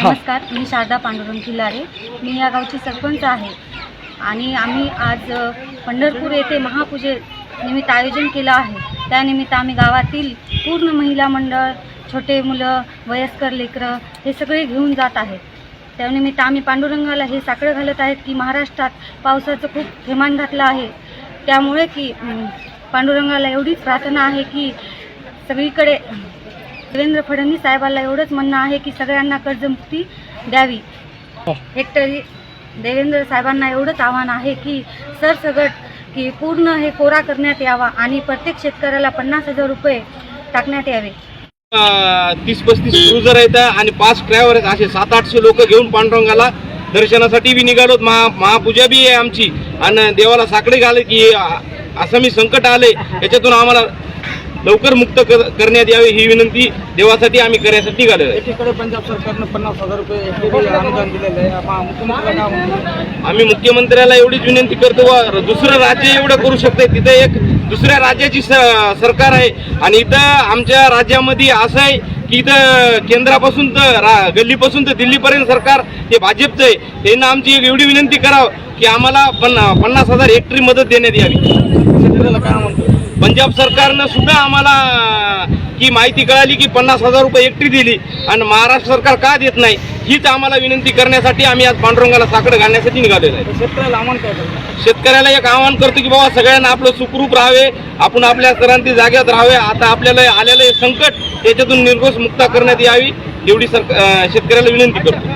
नमस्कार मी शारदा पांडुरंग किल्लारे. मी या गावची सरपंच आहे. आणि आम्ही आज पंढरपूर येथे महापूजे निमित्त आयोजन केलं आहे. त्यानिमित्त आम्ही गावातील पूर्ण महिला मंडळ छोटे मुलं वयस्कर लेकरं हे सगळे घेऊन जात आहेत. त्यानिमित्त आम्ही पांडुरंगाला हे साकडं घालत आहेत की महाराष्ट्रात पावसाचं खूप थेमान घातलं आहे. त्यामुळे की पांडुरंगाला एवढीच प्रार्थना आहे की सगळीकडे देवेंद्र फडणवीस साहेबांना एवढंच म्हणणं आहे की सगळ्यांना कर्जमुक्ती द्यावी. हेक्टरी देवेंद्र साहेबांना एवढंच आव्हान आहे की सरसगट की पूर्ण हे कोरा करण्यात यावा आणि प्रत्येक शेतकऱ्याला पन्नास हजार रुपये टाकण्यात यावे. तीस पस्तीस क्रुझर आहेत आणि पाच ड्रायव्हर आहेत. असे सात आठशे लोक घेऊन पांडुरंगाला दर्शनासाठी बी निघालोत. महा महापूजा बी आहे आमची. आणि देवाला साकडे घाले की असं मी संकट आले. याच्यातून आम्हाला लवकर मुक्त कर- करण्यात यावे ही विनंती देवासाठी आम्ही करण्यासाठी निघालेलो आहे. एकीकडे पंजाब सरकारनं पन्नास हजार रुपये अनुदान दिलेलं आहे. मुख्यमंत्र्यांना? आम्ही मुख्यमंत्र्याला एवढीच विनंती करतो वा दुसरं राज्य एवढं करू शकते तिथं एक दुसऱ्या राज्याची सरकार आहे. आणि इथं आमच्या राज्यामध्ये असं आहे की इथं केंद्रापासून तर गल्लीपासून तर दिल्लीपर्यंत सरकार हे भाजपचं आहे. त्यांना आमची एक एवढी विनंती करावं की आम्हाला पन्ना पन्नास हजार हेक्टरी मदत देण्यात यावी. शेतकऱ्याला काय म्हणतो? पंजाब सरकारनं सुद्धा आम्हाला ही माहिती कळाली की पन्नास हजार रुपये एकटी दिली. आणि महाराष्ट्र सरकार का देत नाही? हीच आम्हाला विनंती करण्यासाठी आम्ही आज पांडुरंगाला साकडं घालण्यासाठी निघालेलो आहे. शेतकऱ्याला आव्हान करतो शेतकऱ्याला एक आवाहन करतो की बाबा सगळ्यांना आपलं सुखरूप राहावे आपण आपल्या सरांती जाग्यात राहावे. आता आपल्याला आलेलं हे संकट त्याच्यातून निर्घोष मुक्ता करण्यात यावी एवढी सर अं, शेतकऱ्याला विनंती करतो.